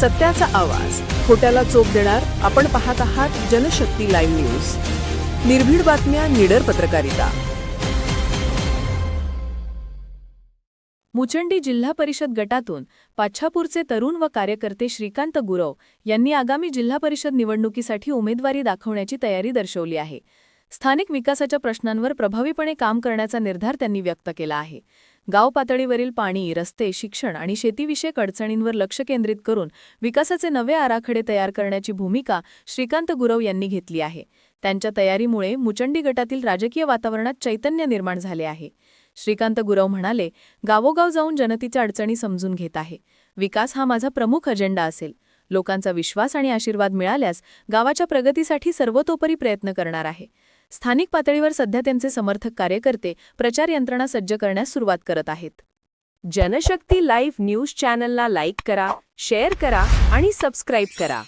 सत्याचा आवाज. खोट्याला चोप देणार आपण पाहत आहात जनशक्ती लाईव्ह न्यूज. निर्भीड बातम्या निडर पत्रकारिता. मुचंडी जिल्हा परिषद गटातून पाच्छापूरचे तरुण व कार्यकर्ते श्रीकांत गुरव यांनी आगामी जिल्हा परिषद निवडणुकीसाठी उमेदवारी दाखवण्याची तयारी दर्शवली आहे. स्थानिक विकासाच्या प्रश्नांवर प्रभावीपणे काम करण्याचा निर्धार त्यांनी व्यक्त केला आहे. गाव पातळीवरील पाणी रस्ते शिक्षण आणि शेतीविषयक अडचणींवर लक्ष केंद्रित करून विकासाचे नवे आराखडे तयार करण्याची भूमिका श्रीकांत गुरव यांनी घेतली आहे. त्यांच्या तयारीमुळे मुचंडी गटातील राजकीय वातावरणात चैतन्य निर्माण झाले आहे. श्रीकांत गुरव म्हणाले गावोगाव जाऊन जनतेच्या अडचणी समजून घेत आहे. विकास हा माझा प्रमुख अजेंडा असेल. लोकांचा विश्वास आणि आशीर्वाद मिळाल्यास गावाच्या प्रगतीसाठी सर्वतोपरी प्रयत्न करणार आहे. स्थानिक पातळीवर सध्या त्यांचे समर्थक कार्यकर्ते प्रचार यंत्रणा सज्ज करण्यास सुरुवात करत आहेत. जनशक्ती लाईव्ह न्यूज चॅनलला लाईक करा शेअर करा आणि सबस्क्राईब करा.